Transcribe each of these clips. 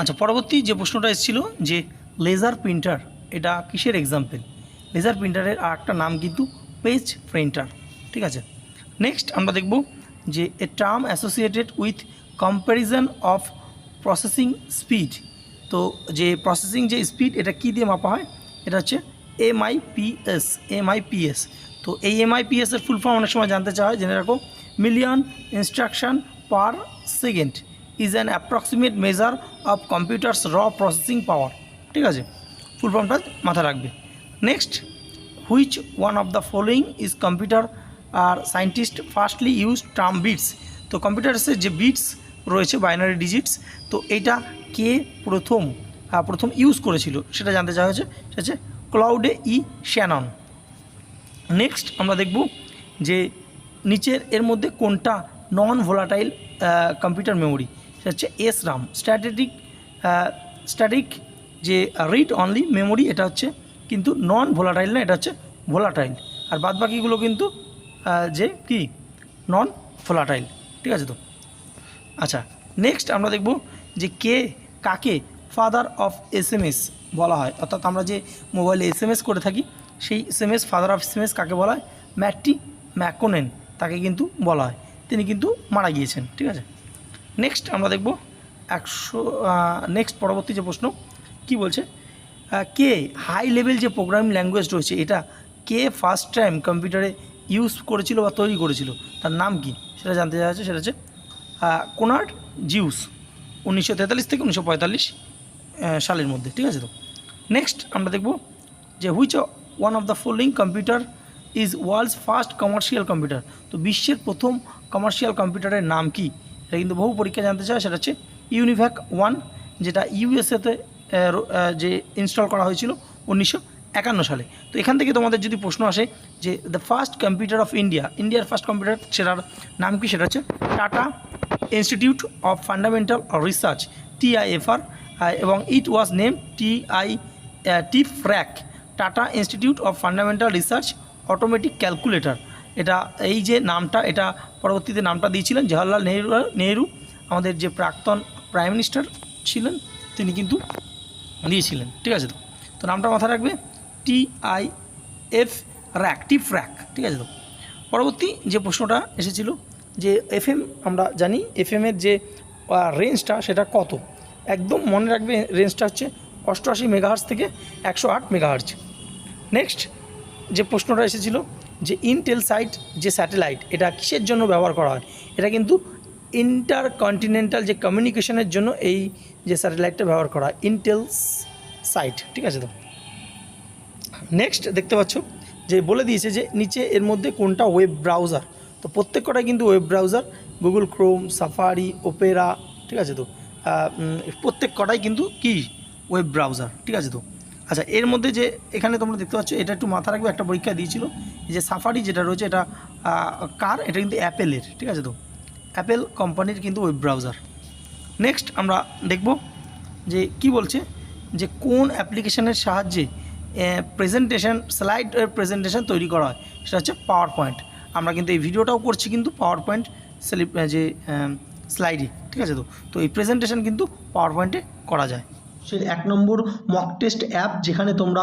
আচ্ছা পরবর্তী যে প্রশ্নটা এসেছিল যে লেজার প্রিন্টার এটা কিসের এক্সাম্পল লেজার প্রিন্টারের আর একটা নাম কিন্তু পেজ প্রিন্টার ঠিক আছে? নেক্সট আমরা দেখব যে a term associated with comparison of processing speed তো যে প্রসেসিং যে স্পিড এটা কী দিয়ে মাপা হয়? এটা হচ্ছে M I PS M MIPS MIPS তো এই এমআইপিএস এর ফুল ফর্ম অনেক সময় জানতে চাওয়া হয়, জেনে রাখো million instruction per second is an approximate measure of computers র প্রসেসিং পাওয়ার ঠিক আছে? ফুল ফর্মটা মাথা রাখবে। Next which one of the following is computer R scientist firstly use term bits তো কম্পিউটার্সের যে বিটস রয়েছে বাইনারি ডিজিটস তো এইটা কে প্রথম প্রথম ইউজ করেছিল? সেটা জানতে চাওয়া হয়েছে। সেটা হচ্ছে ক্লাউডে ই শ্যানন। নেক্সট আমরা দেখব যে নিচের, এর মধ্যে কোনটা নন ভোলাটাইল কম্পিউটার মেমোরি সেটা হচ্ছে এস রাম স্ট্র্যাটেজিক স্ট্যাটিক যে রিড অনলি মেমোরি এটা হচ্ছে কিন্তু নন ভোলাটাইল না, এটা হচ্ছে ভোলাটাইল আর বাদ বাকিগুলো কিন্তু যে কি? নন ভোলাটাইল ঠিক আছে তো? আচ্ছা নেক্সট আমরা দেখব যে কে, কাকে father of S M S বলা হয়। অর্থাৎ আমরা যে মোবাইলে এস এম এস করে থাকি, সেই S M S father of S M S কাকে বলা হয়? ম্যাটটি ম্যাকোনেন তাকে কিন্তু বলা হয়। তিনি কিন্তু মারা গিয়েছেন। ঠিক আছে? নেক্সট আমরা দেখব একশো নেক্সট পরবর্তী যে প্রশ্ন, কি বলছে? কে হাই লেভেল যে প্রোগ্রামিং ল্যাঙ্গুয়েজ রয়েছে, এটা কে ফার্স্ট টাইম কম্পিউটারে ইউজ করেছিল বা তৈরি করেছিল? তার নাম কি? সেটা জানতে চাওয়া হচ্ছে, সেটা হচ্ছে কোনার্ড জিউস, উনিশশো তেতাল্লিশ থেকে উনিশশো পঁয়তাল্লিশ সালের মধ্যে, ঠিক আছে তো? নেক্সট আমরা দেখব যে which one of the following computer is world's first commercial computer তো বিশ্বের প্রথম কমার্শিয়াল কম্পিউটারের নাম কি? এটা কিন্তু বহু পরীক্ষা জানতে চায়, সেটা হচ্ছে ইউনিভ্যাক ওয়ান যেটা ইউএসএতে যে ইনস্টল করা হয়েছিল উনিশশো একান্ন সালে। তো এখান থেকে তোমাদের যদি প্রশ্ন আসে যে the first computer of India ইন্ডিয়ার ফার্স্ট কম্পিউটার সেটার নাম কি? সেটা হচ্ছে Tata Institute of Fundamental Research TIFR এবং it was name TIFRAC Tata Institute of Fundamental Research automatic calculator এটা এই যে নামটা, এটা পরবর্তীতে নামটা দিয়েছিলেন জওয়াহরলাল নেহরু নেহরু, আমাদের যে প্রাক্তন প্রাইম মিনিস্টার ছিলেন, তিনি কিন্তু দিয়েছিলেন, ঠিক আছে তো? তো নামটা মাথায় রাখবে T I F RAC TIFRAC ঠিক আছে তো? পরবর্তী যে প্রশ্নটা এসেছিল যে এফএম আমরা জানি এফ এফএমের যে রেঞ্জটা সেটা কত? একদম মনে রাখবে রেঞ্জটা হচ্ছে অষ্টআশি মেগাহার্জ থেকে একশো আট মেগাহার্জ নেক্সট যে প্রশ্নটা এসেছিল যে ইনটেল সাইট যে স্যাটেলাইট এটা কিসের জন্য ব্যবহার করা হয়? এটা কিন্তু ইন্টার কন্টিনেন্টাল যে কমিউনিকেশনের জন্য এই যে স্যাটেলাইটটা ব্যবহার করা হয় ইনটেল সাইট ঠিক আছে তো? নেক্সট দেখতে পাচ্ছ যে বলে দিয়েছে যে নিচে এর মধ্যে কোনটা ওয়েব ব্রাউজার তো প্রত্যেক কটাই কিন্তু web browser Google Chrome Safari Opera ঠিক আছে তো? প্রত্যেক কটাই কিন্তু কি? ওয়েব ব্রাউজার ঠিক আছে তো? আচ্ছা এর মধ্যে যে এখানে তোমরা দেখতে পাচ্ছ, এটা একটু মাথা রাখবে, একটা পরীক্ষা দিয়েছিল। যে সাফারি যেটা রয়েছে, এটা কার? এটা কিন্তু অ্যাপেলের ঠিক আছে তো? অ্যাপেল কোম্পানির কিন্তু ওয়েব ব্রাউজার নেক্সট আমরা দেখব যে কি বলছে, যে কোন অ্যাপ্লিকেশনের সাহায্যে প্রেজেন্টেশন স্লাইড প্রেজেন্টেশন তৈরি করা হয়। সেটা হচ্ছে পাওয়ার পয়েন্ট আমরা কিন্তু এই ভিডিওটাও করছি কিন্তু পাওয়ার পয়েন্ট যে স্লাইডে ঠিক আছে তো? তো এই প্রেজেন্টেশন কিন্তু পাওয়ার পয়েন্টে করা যায়। সে এক নম্বর মক টেস্ট অ্যাপ যেখানে তোমরা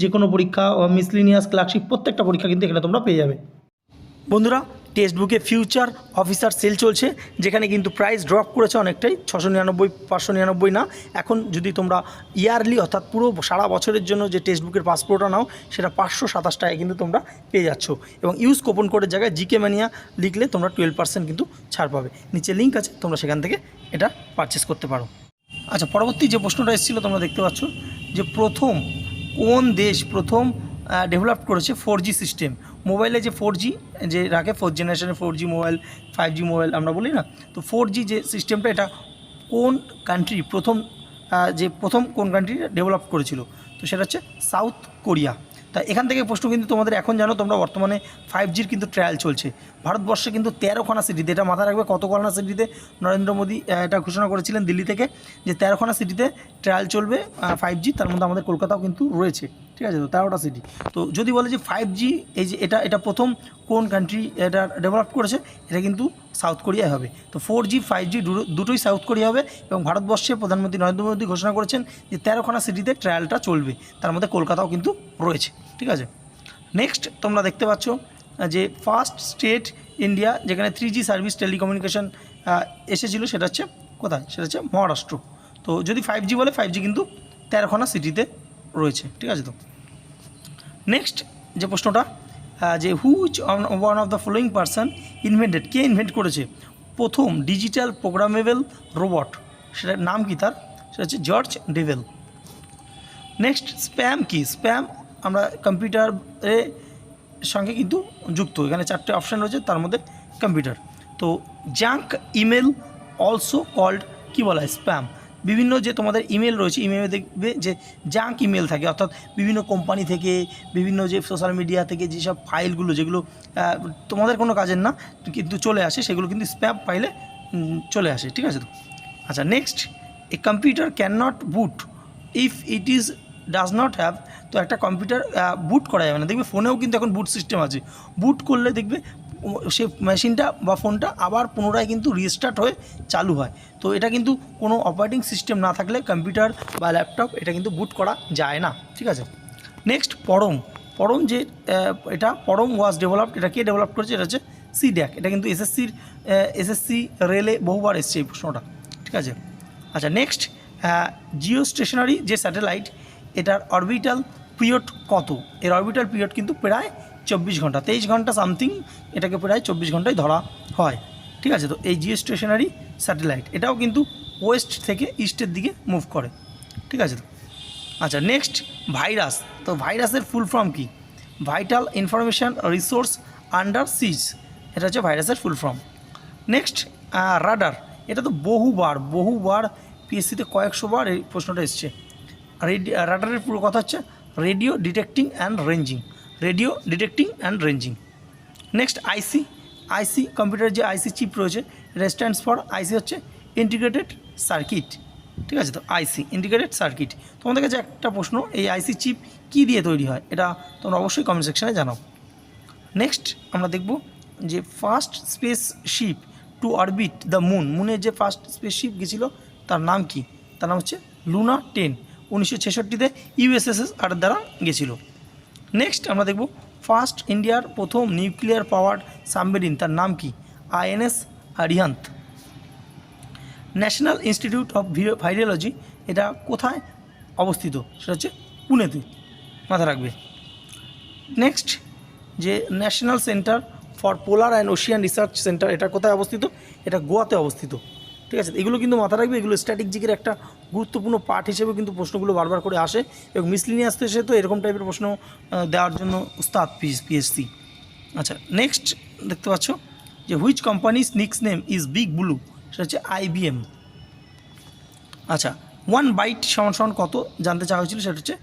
যে কোনো পরীক্ষা মিসলিনিয়াস ক্লার্কশিপ প্রত্যেকটা পরীক্ষা কিন্তু এখানে তোমরা পেয়ে যাবে। বন্ধুরা টেক্সট বুকে ফিউচার অফিসার সেল চলছে, যেখানে কিন্তু প্রাইস ড্রপ করেছে অনেকটাই ছশো নিরানব্বই, পাঁচশো নিরানব্বই না। এখন যদি তোমরা ইয়ারলি অর্থাৎ পুরো সারা বছরের জন্য যে টেক্সট বুকের পাসপোর্টটা নাও, সেটা পাঁচশো সাতাশ টাকায় কিন্তু তোমরা পেয়ে যাচ্ছ। এবং ইউজ কোপন কোডের জায়গায় জিকে ম্যানিয়া লিখলে তোমরা টুয়েলভ পার্সেন্ট কিন্তু ছাড় পাবে। নিচে লিঙ্ক আছে, তোমরা সেখান থেকে এটা পারচেস করতে পারো। আচ্ছা পরবর্তী যে প্রশ্নটা এসেছিল তোমরা দেখতে পাচ্ছ, যে প্রথম কোন দেশ প্রথম ডেভেলপ করেছে ফোর জি সিস্টেম মোবাইলে যে ফোর জি যে রাখে ফোর জেনারেশনের four G mobile five G mobile আমরা বলি না? তো ফোর জি যে সিস্টেমটা এটা কোন কান্ট্রি প্রথম যে প্রথম কোন কান্ট্রি ডেভেলপ করেছিল? তো সেটা হচ্ছে সাউথ কোরিয়া তা এখান থেকে প্রশ্ন কিন্তু তোমাদের এখন জানো তোমরা বর্তমানে ফাইভ জির কিন্তু ট্রায়াল চলছে। ভারতবর্ষে কিন্তু তেরো তেরোখানা সিটিতে এটা মাথায় রাখবে কত খানা সিটিতে নরেন্দ্র মোদী এটা ঘোষণা করেছিলেন দিল্লি থেকে যে তেরো খানা সিটিতে ট্রায়াল চলবে ফাইভ জি তার মধ্যে আমাদের কলকাতাও কিন্তু রয়েছে। ঠিক আছে তো তেরোটা সিটি তো যদি বলে যে ফাইভ জি এই যে এটা এটা প্রথম কোন কান্ট্রি এটা ডেভেলপ করেছে, এটা কিন্তু সাউথ কোরিয়ায় হবে। তো ফোর জি ফাইভ জি দুটোই সাউথ কোরিয়া হবে এবং ভারতবর্ষে প্রধানমন্ত্রী নরেন্দ্র মোদী ঘোষণা করেছেন যে তেরোখানা সিটিতে ট্রায়ালটা চলবে। তার মধ্যে কলকাতাও কিন্তু রয়েছে, ঠিক আছে? নেক্সট তোমরা দেখতে পাচ্ছ যে ফার্স্ট স্টেট ইন্ডিয়া যেখানে থ্রি জি সার্ভিস টেলিকমিউনিকেশন এসেছিল, সেটা হচ্ছে কোথায়? সেটা হচ্ছে মহারাষ্ট্র। তো যদি ফাইভ জি বলে ফাইভ জি কিন্তু তেরোখানা সিটিতে রয়েছে, ঠিক আছে তো? নেক্সট যে প্রশ্নটা যে which one of the following person invented K invent করেছে? প্রথম ডিজিটাল প্রোগ্রামেবল রোবট সেটার নাম কি তার? সেটা হচ্ছে জর্জ ডেভেল নেক্সট স্প্যাম কি? স্প্যাম আমরা কম্পিউটারে সঙ্গে কিন্তু যুক্ত। এখানে চারটে অপশান রয়েছে, তার মধ্যে কম্পিউটার তো জাঙ্ক ইমেল অলসো কল্ড কী বলা হয়? স্প্যাম বিভিন্ন যে তোমাদের ইমেল রয়েছে ইমেলে দেখবে যে জাঙ্ক ইমেল থাকে, অর্থাৎ বিভিন্ন কোম্পানি থেকে, বিভিন্ন যে সোশ্যাল মিডিয়া থেকে যেসব ফাইলগুলো যেগুলো তোমাদের কোনো কাজের না, কিন্তু চলে আসে, সেগুলো কিন্তু স্প্যাম ফাইলে চলে আসে, ঠিক আছে তো? আচ্ছা next a computer can not boot if it is does not have তো একটা কম্পিউটার বুট করা যাবে না। দেখবে ফোনেও কিন্তু এখন বুট সিস্টেম আছে। বুট করলে দেখবে সে মেশিনটা বা ফোনটা আবার পুনরায় কিন্তু রিস্টার্ট হয়ে চালু হয়। তো এটা কিন্তু কোনো অপারেটিং সিস্টেম না থাকলে কম্পিউটার বা ল্যাপটপ এটা কিন্তু বুট করা যায় না, ঠিক আছে? নেক্সট পরম। পরম যে এটা পরম ওয়াজ ডেভেলপড এটা কে ডেভেলপ করেছে? এটা হচ্ছে সি ড্যাক এটা কিন্তু এসএসসির এসএসসি রেলে বহুবার এসছে এই প্রশ্নটা, ঠিক আছে? আচ্ছা নেক্সট জিও স্টেশনারি যে স্যাটেলাইট এটার অরবিটাল পিরিয়ড কত? এর অরবিটাল পিরিয়ড কিন্তু প্রায় চব্বিশ ঘণ্টা, তেইশ ঘণ্টা সামথিং এটাকে প্রায় চব্বিশ ঘন্টায় ধরা হয়। ঠিক আছে? তো এই জিও স্টেশনারি স্যাটেলাইট এটাও কিন্তু ওয়েস্ট থেকে ইস্টের দিকে মুভ করে। ঠিক আছে? আচ্ছা নেক্সট ভাইরাস তো ভাইরাসের ফুল ফর্ম কি? Vital information resource under siege এটা হচ্ছে ভাইরাসের ফুল ফর্ম নেক্সট রাডার এটা তো বহুবার বহুবার পিএসসিতে কয়েকশো বার এই প্রশ্নটা এসছে। রেডি রাডারের পুরো কথা হচ্ছে radio detecting and ranging radio detecting and ranging. Next IC IC কম্পিউটারের যে আইসি চিপ রয়েছে, এটা স্ট্যান্ডস ফর আইসি হচ্ছে ইন্টিগ্রেটেড সার্কিট ঠিক আছে তো? আইসি ইন্টিগ্রেটেড সার্কিট তোমাদের কাছে একটা প্রশ্ন, এই আইসি চিপ কী দিয়ে তৈরি হয়, এটা তোমরা অবশ্যই কমেন্ট সেকশানে জানাও। নেক্সট আমরা দেখব যে first space ship to orbit the moon মুনের যে ফার্স্ট স্পেস শিপ গেছিল, তার নাম কি? তার নাম হচ্ছে লুনা টেন উনিশশো ছেষট্টিতে ইউএসএসএস আর দ্বারা গেছিল। নেক্সট আমরা দেখব ফার্স্ট ইন্ডিয়ার প্রথম নিউক্লিয়ার পাওয়ার সাবমেরিন, তার নাম কি? INS Arihant. National institute of virology, এটা কোথায় অবস্থিত? সেটা হচ্ছে পুনেতে। মাথা রাখবে। নেক্সট যে national centre for polar and ocean research centre, এটা কোথায় অবস্থিত? এটা গোয়াতে অবস্থিত। ঠিক আছে? এগুলো কিন্তু মাথা রাখবে, এগুলো স্ট্র্যাটেজিকের একটা গুরুত্বপূর্ণ পার্ট হিসেবে কিন্তু প্রশ্নগুলো বারবার করে আসে এবং মিসলিনিয়াস তো এসে তো এরকম টাইপের প্রশ্ন দেওয়ার জন্য উস্তাদ পিএস পিএসসি আচ্ছা নেক্সট দেখতে পাচ্ছ যে which companies nick's name is Big Blue সেটা হচ্ছে আইবিএম আচ্ছা ওয়ান বাইট সমান সমান কত জানতে চাওয়া হয়েছিল? সেটা হচ্ছে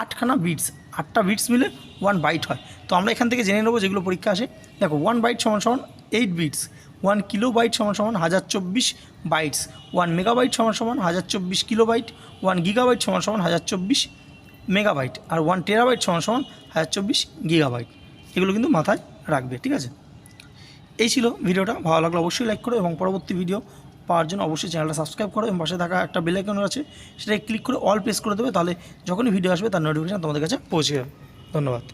আটখানা বিটস আটটা বিটস মিলে ওয়ান বাইট হয়। তো আমরা এখান থেকে জেনে নেব যেগুলো পরীক্ষা আসে। দেখো ওয়ান বাইট সমান সমান eight bits one kilobyte সমান সমান হাজার চব্বিশ বাইটস। ওয়ান মেগাবাইট সমান সমান হাজার চব্বিশ কিলো বাইট ওয়ান গিগাবাইট সমান সমান হাজার চব্বিশ মেগাবাইট। আর ওয়ান টেরাবাইট সমান সমান হাজার চব্বিশ গিগাবাইট। এগুলো কিন্তু মাথায় রাখবে, ঠিক আছে? এই ছিল ভিডিওটা। ভালো লাগলে অবশ্যই লাইক করো এবং পরবর্তী ভিডিও পাওয়ার জন্য অবশ্যই চ্যানেলটা সাবস্ক্রাইব করো এবং পাশে থাকা একটা বেল আইকন আছে সেটা ক্লিক করে অল প্রেস করে দেবে, তাহলে যখনই ভিডিও আসবে তার নোটিফিকেশন তোমাদের কাছে পৌঁছে যাবে। ধন্যবাদ।